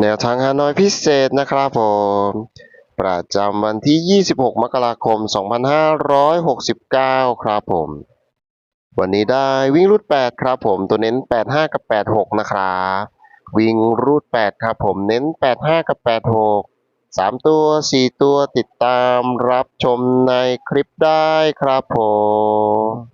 แนวทางฮานอยพิเศษนะครับผม ประจำวันที่ 26 มกราคม 2569 ครับผม วันนี้ได้วิ่งรูด 8 ครับผม ตัวเน้น 85 กับ 86 นะครับ วิ่งรูด 8 ครับผม เน้น 85 กับ 86 3 ตัว 4 ตัวติดตามรับชมในคลิปได้ครับผม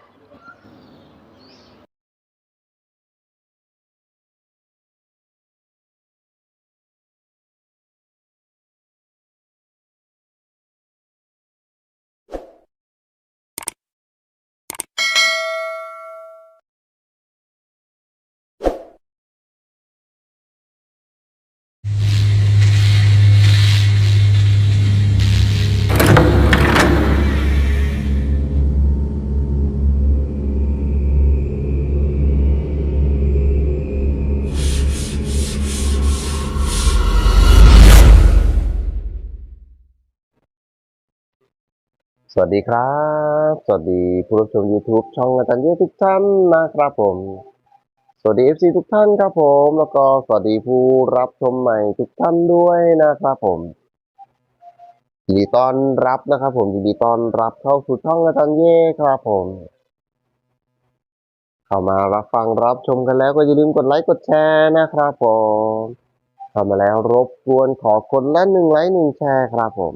สวัสดีครับ สวัสดีผู้รับชม YouTube ช่องอาจารย์เยทุกท่านนะครับผม สวัสดี FC ทุกท่านครับผม แล้วก็สวัสดีผู้รับชมใหม่ทุกท่านด้วยนะครับผมยินดีต้อนรับนะครับผมยินดีต้อนรับเข้าสู่ช่องอาจารย์เย่ครับผม เข้ามารับฟังรับชมกันแล้วก็อย่าลืมกดไลค์กดแชร์นะครับผมเข้ามาแล้วรบกวนขอคนละหนึ่งไลค์หนึ่งแชร์ครับผม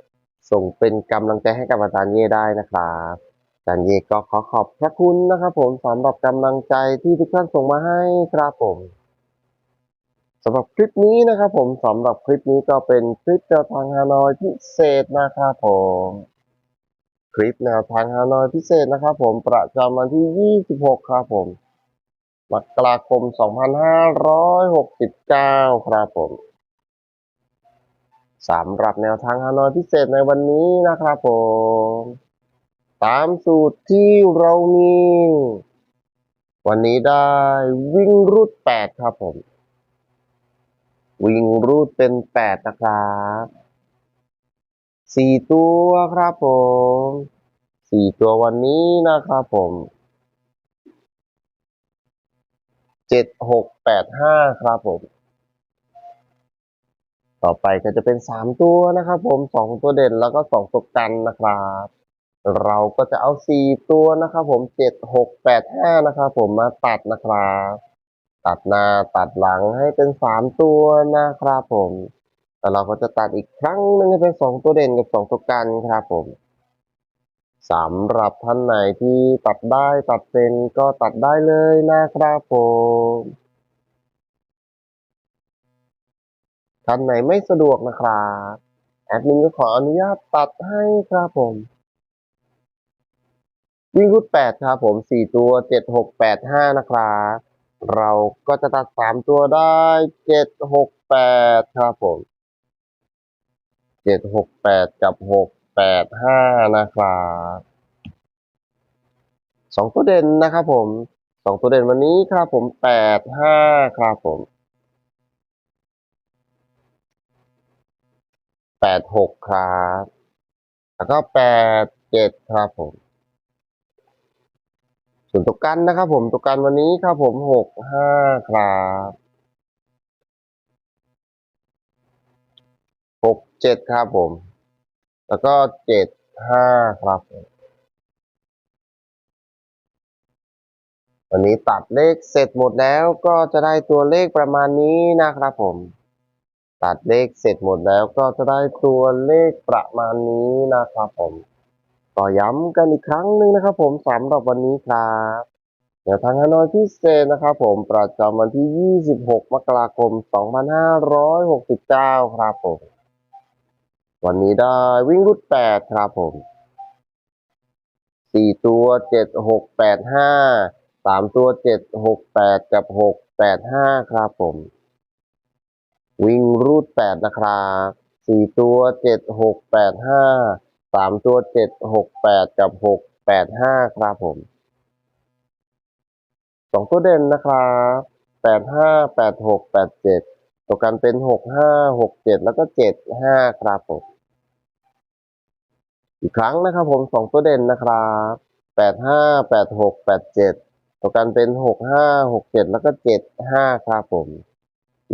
ส่งเป็นกำลังใจให้กับอาจารย์เย่ได้นะครับอาจารย์เย่ก็ขอขอบพระคุณนะครับผมสำหรับกำลังใจที่ทุกท่านส่งมาให้ครับผมสำหรับคลิปนี้นะครับผมสำหรับคลิปนี้ก็เป็นคลิปแนวทางฮานอยพิเศษนะครับผมคลิปแนวทางฮานอยพิเศษนะครับผมประจำวันที่ 26 ครับผมมกราคม 2569 ครับผม สำหรับแนวทางฮานอยพิเศษในวันนี้นะครับผมตามสูตรที่เรามี วันนี้ได้วิ่งรูดแปดครับผม วิ่งรูดเป็นแปดนะครับสี่ตัวครับผมสี่ตัววันนี้นะครับผมเจ็ดหกแปดห้าครับผม ต่อไปก็จะเป็นสามตัวนะครับ ผมสองตัวเด่นแล้วก็สองตัวกันนะครับ เราก็จะเอาสี่ตัวนะครับ ผมเจ็ดหกแปดห้านะครับ ผมมาตัดนะครับตัดหน้าตัดหลังให้เป็นสามตัวนะครับผมแต่เราก็จะตัดอีกครั้งหนึงให้เป็นสองตัวเด่นกับสองตัวกันครับผมสำหรับท่านไหนที่ตัดได้ตัดเป็นก็ตัดได้เลยนะครับผม ท่านไหนไม่สะดวกนะครับแอดมินก็ขออนุญาตตัดให้ครับผมวิ่งรูดแปดครับผมสี่ตัวเจ็ดหกแปดห้านะครับเราก็จะตัดสามตัวได้เจ็ดหกแปดครับผมเจ็ดหกแปดกับหกแปดห้านะครับสองตัวเด่นนะครับผมสองตัวเด่นวันนี้ครับผมแปดห้าครับผม แปดหกครับ แล้วก็แปดเจ็ดครับผม ส่วนตัวกันนะครับผมตัวกันวันนี้ครับผมหกห้าครับหกเจ็ดครับผม แล้วก็เจ็ดห้าครับ วันนี้ตัดเลขเสร็จหมดแล้วก็จะได้ตัวเลขประมาณนี้นะครับผม ตัดเลขเสร็จหมดแล้วก็จะได้ตัวเลขประมาณนี้นะครับผมก็ย้ำกันอีกครั้งหนึ่งนะครับ ผมสำหรับวันนี้ครับแนวทางฮานอยพิเศษนะครับผมประจำวันที่ 26 มกราคม 2569 ครับผม วันนี้ได้วิ่งรุด 8 ครับผม 4 ตัว 7 6 8 5 3 ตัว 7 6 8 กับ 6 8 5 ครับผม วิ่งรูด8นะครับ4ตัว7 6 8 5 3ตัว7 6 8กับ6 8 5ครับผมสองตัวเด่นนะครับแปดห้าแปดหกแปดเจ็ดตัวกันเป็นหกห้าหกเจ็ดแล้วก็เจ็ดห้าครับผมอีกครั้งนะครับผมสองตัวเด่นนะครับแปดห้าแปดหกแปดเจ็ดตัวกันเป็นหกห้าหกเจ็ดแล้วก็เจ็ดห้าครับผม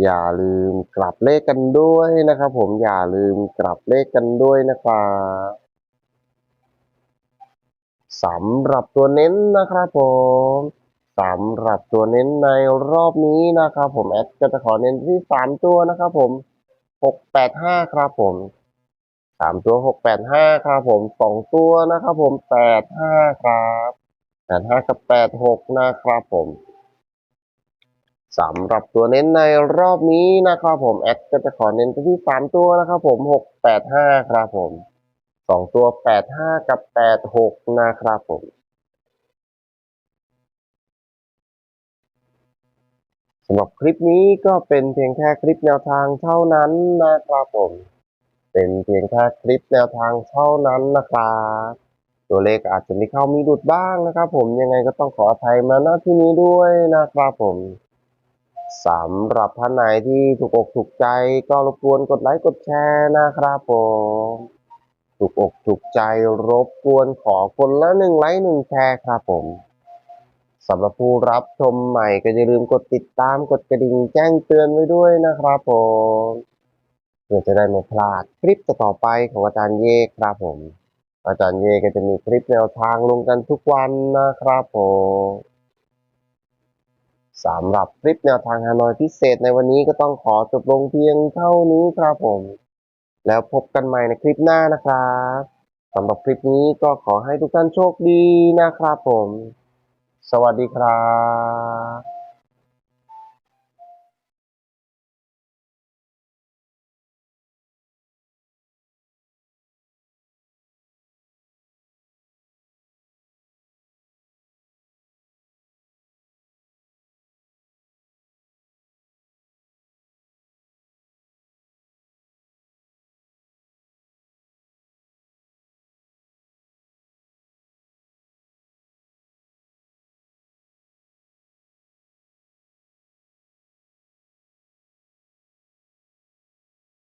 อย่าลืมกลับเลขกันด้วยนะครับ ผมอย่าลืมกลับเลขกันด้วยนะครับสำหรับตัวเน้นนะครับผมสำหรับตัวเน้นในรอบนี้นะครับผมแอดก็จะขอเน้นที่สามตัวนะครับผมหกแปดห้าครับผมสามตัวหกแปดห้าครับผมสองตัวนะครับผมแปดห้าครับแปดห้ากับแปดหกนะครับผม สำหรับตัวเน้นในรอบนี้นะครับผมแอดก็จะขอเน้นไปที่สามตัวนะครับผมหกแปดห้าครับผมสองตัวแปดห้ากับแปดหกนะครับผมสำหรับคลิปนี้ก็เป็นเพียงแค่คลิปแนวทางเท่านั้นนะครับผม เป็นเพียงแค่คลิปแนวทางเท่านั้นนะครับตัวเลขอาจจะมีเข้ามีดุดบ้างนะครับผมยังไงก็ต้องขออภัยมาณที่นี้ด้วยนะครับผม สำหรับท่านไหนที่ถูกอกถูกใจก็รบกวนกดไลค์กดแชร์นะครับผมถูกอกถูกใจรบกวนขอคนละหนึ่งไลค์หนึ่งแชร์ครับผมสำหรับผู้รับชมใหม่ก็อย่าลืมกดติดตามกดกระดิ่งแจ้งเตือนไว้ด้วยนะครับผมเพื่อจะได้ไม่พลาดคลิปต่อไปของอาจารย์เย่ครับผม อาจารย์เย่ก็จะมีคลิปแนวทางลงกันทุกวันนะครับผม สำหรับคลิปแนวทางฮานอยพิเศษในวันนี้ก็ต้องขอจบลงเพียงเท่านี้ครับผม แล้วพบกันใหม่ในคลิปหน้านะครับสำหรับคลิปนี้ก็ขอให้ทุกท่านโชคดีนะครับผม สวัสดีครับ